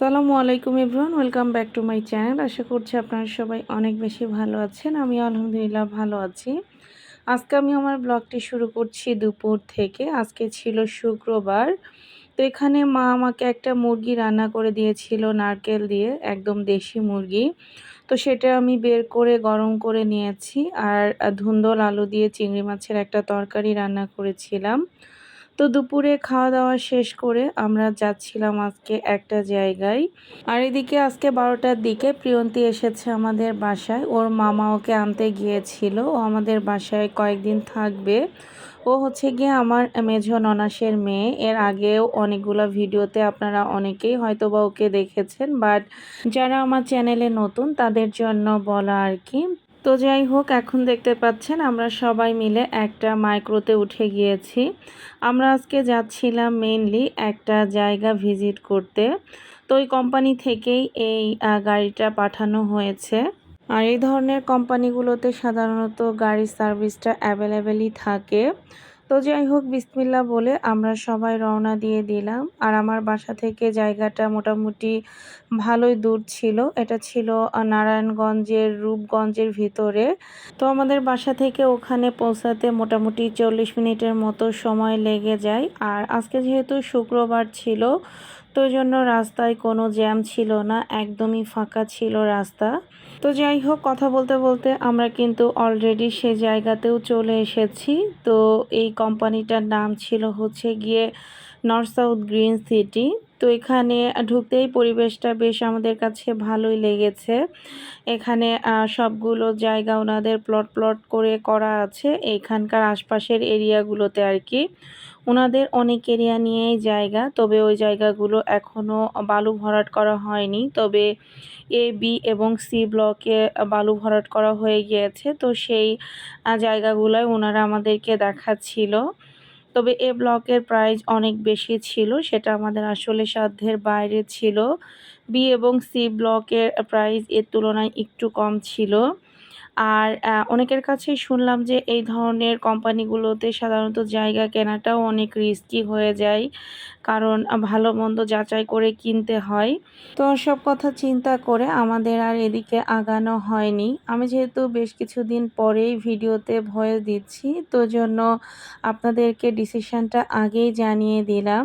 আসসালামু আলাইকুম everyone, welcome back to my channel. আশা করছি আপনারা সবাই অনেক বেশি ভালো আছেন। আমি আলহামদুলিল্লাহ ভালো আছি। আজকে আমি আমার ব্লগটি শুরু করছি দুপুর থেকে। আজকে ছিল শুক্রবার। তো এখানে মা আমাকে একটা মুরগি রান্না করে দিয়েছিল, নারকেল দিয়ে, একদম দেশি মুরগি। তো সেটা আমি বের করে, গরম করে নিয়েছি। আর ধুন্দল আলু দিয়ে চিংড়ি মাছের একটা তরকারি রান্না করেছিলাম। তো দুপুরে খাওয়া দাওয়া শেষ করে আমরা যাচ্ছিলাম আজকে একটা জায়গায়। আর এদিকে আজকে বারোটার দিকে প্রিয়ন্তী এসেছে আমাদের বাসায়। ওর মামা ওকে আনতে গিয়েছিল। ও আমাদের বাসায় কয়েকদিন থাকবে। ও হচ্ছে গিয়ে আমার মেঝো ননাসের মেয়ে। এর আগেও অনেকগুলো ভিডিওতে আপনারা অনেকেই হয়তো বা ওকে দেখেছেন। বাট যারা আমার চ্যানেলে নতুন, তাদের জন্য বলা আর কি। তো যাই হোক, এখন দেখতে পাচ্ছেন আমরা সবাই মিলে একটা মাইক্রোতে উঠে গিয়েছি। আমরা আজকে যাচ্ছিলাম মেনলি একটা জায়গা ভিজিট করতে। তো ওই কোম্পানি থেকেই এই গাড়িটা পাঠানো হয়েছে। আর এই ধরনের কোম্পানিগুলোতে সাধারণত গাড়ির সার্ভিসটা অ্যাভেলেবেলই থাকে। তো যাই হোক বিসমিল্লা বলে আমরা সবাই রওনা দিয়ে দিলাম। আর আমার বাসা থেকে জায়গাটা মোটামুটি ভালোই দূর ছিল। এটা ছিল নারায়ণগঞ্জের, রূপগঞ্জের ভিতরে। তো আমাদের বাসা থেকে ওখানে পৌঁছাতে মোটামুটি চল্লিশ মিনিটের মতো সময় লেগে যায়। আর আজকে যেহেতু শুক্রবার ছিল জন্য রাস্তায় কোনো জ্যাম ছিল না, একদমই ফাঁকা ছিল রাস্তা। তো যাই হোক, কথা বলতে বলতে আমরা কিন্তু অলরেডি সে জায়গাতেও চলে এসেছি। তো এই কোম্পানিটার নাম ছিল হচ্ছে গিয়ে নর্থ সাউথ গ্রিন সিটি তো এখানে ঢুকতেই পরিবেশটা বেশ আমাদের কাছে ভালোই লেগেছে। এখানে সবগুলো জায়গা ওনাদের প্লট প্লট করে করা আছে। এখানকার আশপাশের এরিয়াগুলোতে আর কি ওনাদের অনেক এরিয়া নিয়েই জায়গা, তবে ওই জায়গাগুলো এখনও বালু ভরাট করা হয়নি। তবে এ বি এবং সি ব্লকে বালু ভরাট করা হয়ে গিয়েছে। তো সেই জায়গাগুলোয় ওনারা আমাদেরকে দেখাচ্ছিল। তবে এ ব্লকের প্রাইস অনেক বেশি ছিল, সেটা আমাদের আসলে সাধ্যের বাইরে ছিল। বি এবং সি ব্লকের প্রাইস এর তুলনায় একটু কম ছিল। আর অনেকের কাছেই শুনলাম যে এই ধরনের কোম্পানিগুলোতে সাধারণত জায়গা কেনাটাও অনেক রিস্কি হয়ে যায়, কারণ ভালো মন্দ যাচাই করে কিনতে হয়। তো সব কথা চিন্তা করে আমাদের আর এদিকে আগানো হয়নি। আমি যেহেতু বেশ কিছুদিন পরেই ভিডিওতে ভয়েস দিচ্ছি, তো জন্য আপনাদেরকে ডিসিশানটা আগেই জানিয়ে দিলাম।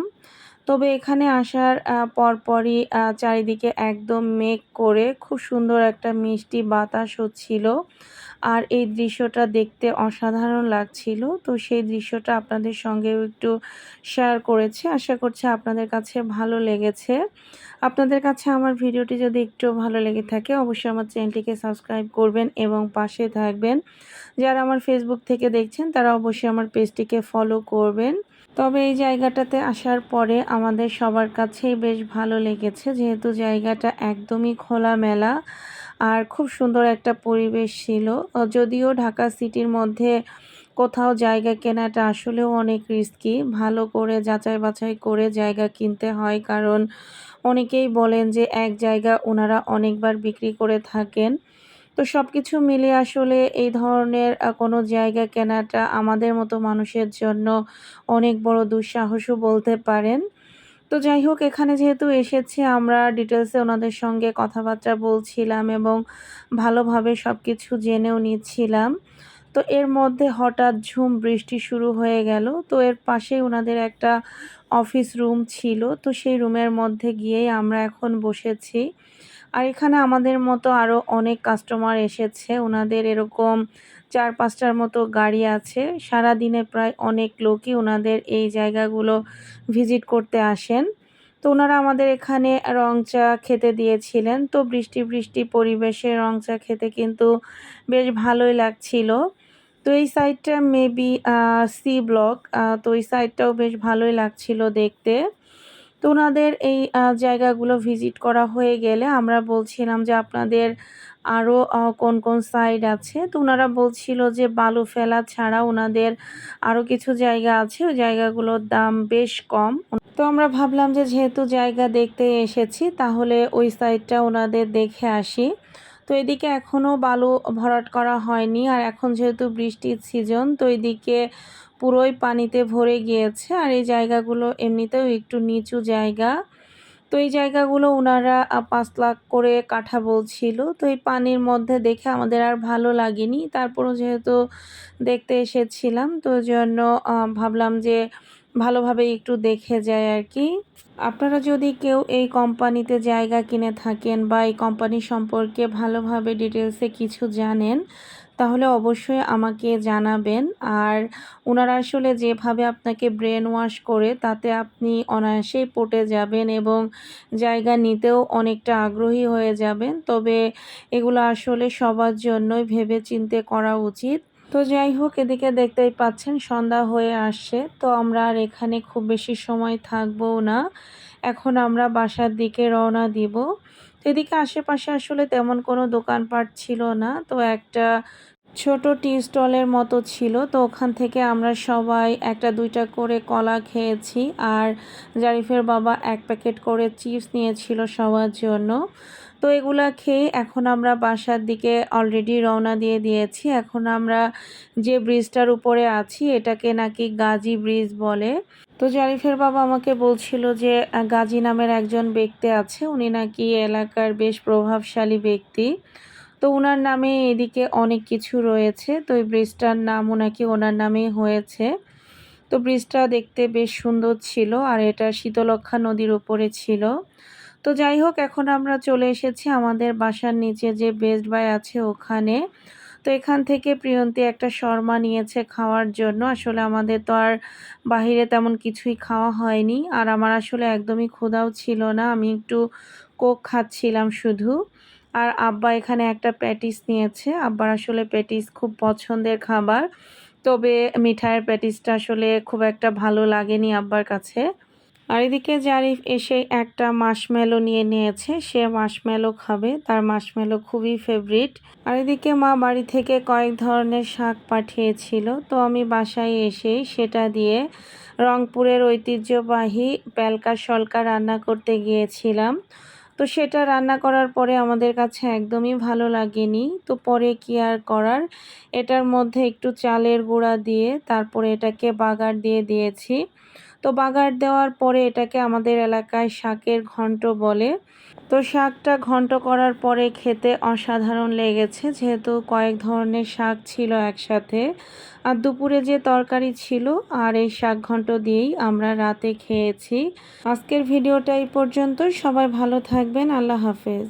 তবে এখানে আসার পরপরই চারিদিকে একদম মেঘ করে খুব সুন্দর একটা মিষ্টি বাতাস হচ্ছিল। আর এই দৃশ্যটা দেখতে অসাধারণ লাগছিল। তো সেই দৃশ্যটা আপনাদের সঙ্গেও একটু শেয়ার করেছি। আশা করছি আপনাদের কাছে ভালো লেগেছে। আপনাদের কাছে আমার ভিডিওটি যদি একটু ভালো লেগে থাকে, অবশ্যই আমার চ্যানেলটিকে সাবস্ক্রাইব করবেন এবং পাশে থাকবেন। যারা আমার ফেসবুক থেকে দেখছেন, তারা অবশ্যই আমার পেজটিকে ফলো করবেন। তবে এই জায়গাটাতে আসার পরে আমাদের সবার কাছেই বেশ ভালো লেগেছে, যেহেতু জায়গাটা একদমই খোলামেলা আর খুব সুন্দর একটা পরিবেশ ছিল। যদিও ঢাকা সিটির মধ্যে কোথাও জায়গা কেনাটা আসলেও অনেক রিস্কি ভালো করে যাচাই বাছাই করে জায়গা কিনতে হয়, কারণ অনেকেই বলেন যে এক জায়গা ওনারা অনেকবার বিক্রি করে থাকেন। তো সব কিছু মিলে আসলে এই ধরনের কোনো জায়গা কেনাটা আমাদের মতো মানুষের জন্য অনেক বড় দুঃসাহসও বলতে পারেন। তো যাই হোক, এখানে যেহেতু এসেছি, আমরা ডিটেলসে ওনাদের সঙ্গে কথাবার্তা বলছিলাম এবং ভালোভাবে সব কিছু জেনেও নিচ্ছিলাম। তো এর মধ্যে হঠাৎ ঝুম, বৃষ্টি শুরু হয়ে গেল। তো এর পাশেই ওনাদের একটা অফিস রুম ছিল। তো সেই রুমের মধ্যে গিয়েই আমরা এখন বসেছি। আর এখানে আমাদের মতো আরও অনেক কাস্টমার এসেছে। ওনাদের এরকম চার পাঁচটার মতো গাড়ি আছে। সারা দিনে প্রায় অনেক লোকই ওনাদের এই জায়গাগুলো ভিজিট করতে আসেন। তো ওনারা আমাদের এখানে রং চা খেতে দিয়েছিলেন। তো বৃষ্টি বৃষ্টি পরিবেশে রং চা খেতে কিন্তু বেশ ভালোই লাগছিল। তো এই সাইডটা মেবি সি ব্লক তো এই সাইডটাও বেশ ভালোই লাগছিল দেখতে। তো ওনাদের এই জায়গাগুলো ভিজিট করা হয়ে গেলে আমরা বলছিলাম যে আপনাদের আরও কোন কোন সাইড আছে? তো ওনারা বলছিল যে বালু ফেলা ছাড়া ওনাদের আরও কিছু জায়গা আছে। ওই জায়গাগুলোর দাম বেশ কম। তো আমরা ভাবলাম যে যেহেতু জায়গা দেখতে এসেছি, তাহলে ওই সাইডটা ওনাদের দেখে আসি। তো এদিকে এখনও বালু ভরাট করা হয়নি আর এখন যেহেতু বৃষ্টির সিজন, তো এদিকে পুরোই পানিতে ভরে গিয়েছে আর এই জায়গাগুলো এমনিতেও একটু নিচু জায়গা। তো এই জায়গাগুলো ওনারা পাঁচ লাখ করে কাঠা বলছিল। তো এই পানির মধ্যে দেখে আমাদের আর ভালো লাগেনি। তারপরও যেহেতু দেখতে এসেছিলাম, তো জন্য ভাবলাম যে ভালোভাবে একটু দেখে যায় আর কি। আপনারা যদি কেউ এই কোম্পানিতে জায়গা কিনে থাকেন বা এই কোম্পানি সম্পর্কে ভালোভাবে ডিটেলসে কিছু জানেন, তাহলে অবশ্যই আমাকে জানাবেন। আর ওনারা আসলে যেভাবে আপনাকে ব্রেন ওয়াশ করে, তাতে আপনি অনায়াসেই পটে যাবেন এবং জায়গা নিতেও অনেকটা আগ্রহী হয়ে যাবেন। তবে এগুলো আসলে সবার জন্যই ভেবে চিন্তে করা উচিত। তো যাই হোক, এদিকে দেখতেই পাচ্ছেন সন্ধ্যা হয়ে আসছে। তো আমরা আর এখানে খুব বেশি সময় থাকব না। এখন আমরা বাসার দিকে রওনা দিব। এদিকে আশেপাশে আসলে তেমন কোনো দোকানপাট ছিল না। তো একটা ছোট টি স্টলের মতো ছিল। তো ওখান থেকে আমরা সবাই একটা দুইটা করে কলা খেয়েছি। আর জারিফের বাবা এক প্যাকেট করে চিপস নিয়েছিল সবার জন্য। তো এগুলা খেয়ে এখন আমরা বাসার দিকে অলরেডি রওনা দিয়ে দিয়েছি। এখন আমরা যে ব্রিজটার উপরে আছি, এটাকে নাকি গাজী ব্রিজ বলে। তো জারিফের বাবা আমাকে বলছিল যে, গাজী নামের একজন ব্যক্তি আছে, উনি নাকি এলাকার বেশ প্রভাবশালী ব্যক্তি। তো ওনার নামে এদিকে অনেক কিছু রয়েছে, তো এই ব্রিজটার নামও নাকি ওনার নামেই হয়েছে। তো ব্রিজটা দেখতে বেশ সুন্দর ছিল, আর এটা শীতলক্ষা নদীর উপরে ছিল। তো যাই হোক, এখন আমরা চলে এসেছি আমাদের বাসার নিচে যে বেস্ট বাই আছে ওখানে। তো এখান থেকে প্রিয়ন্তী একটা শর্মা নিয়েছে খাওয়ার জন্য। আসলে আমাদের তো আর বাহিরে তেমন কিছুই খাওয়া হয়নি। আর আমার আসলে একদমই ক্ষুধাও ছিল না, আমি একটু কোক খাচ্ছিলাম শুধু। আর আব্বা এখানে একটা প্যাটিস নিয়েছে। আব্বার আসলে প্যাটিস খুব পছন্দের খাবার, তবে মিঠাইয়ের প্যাটিসটা আসলে খুব একটা ভালো লাগেনি আব্বার কাছে। আর এদিকে জারিফ এসে একটা মাশমেলো নিয়ে নিয়েছে। সে মাশমেলো খাবে। তার মাশমেলো খুবই ফেভারিট আর এদিকে মা বাড়ি থেকে কয়েক ধরনের শাক পাঠিয়েছিল। তো আমি বাসায় এসেই সেটা দিয়ে রংপুরের ঐতিহ্যবাহী প্যালকা শলকা রান্না করতে গিয়েছিলাম। তো সেটা রান্না করার পরে আমাদের কাছে একদমই ভালো লাগেনি। তো পরে কি আর করার? এটার মধ্যে একটু চালের গুঁড়া দিয়ে তারপরে এটাকে বাগার দিয়ে দিয়েছি। তো বাগার দেওয়ার পরে এটাকে আমাদের এলাকায় শাকের ঘন্ট বলে। তো শাকটা ঘন্ট করার পরে খেতে অসাধারণ লেগেছে, যেহেতু কয়েক ধরনের শাক ছিল একসাথে। আর দুপুরে যে তরকারি ছিল, আর এই শাক ঘন্ট দিয়েই আমরা রাতে খেয়েছি। আজকের ভিডিওটা এই পর্যন্ত সবাই ভালো থাকবেন। আল্লাহ হাফেজ।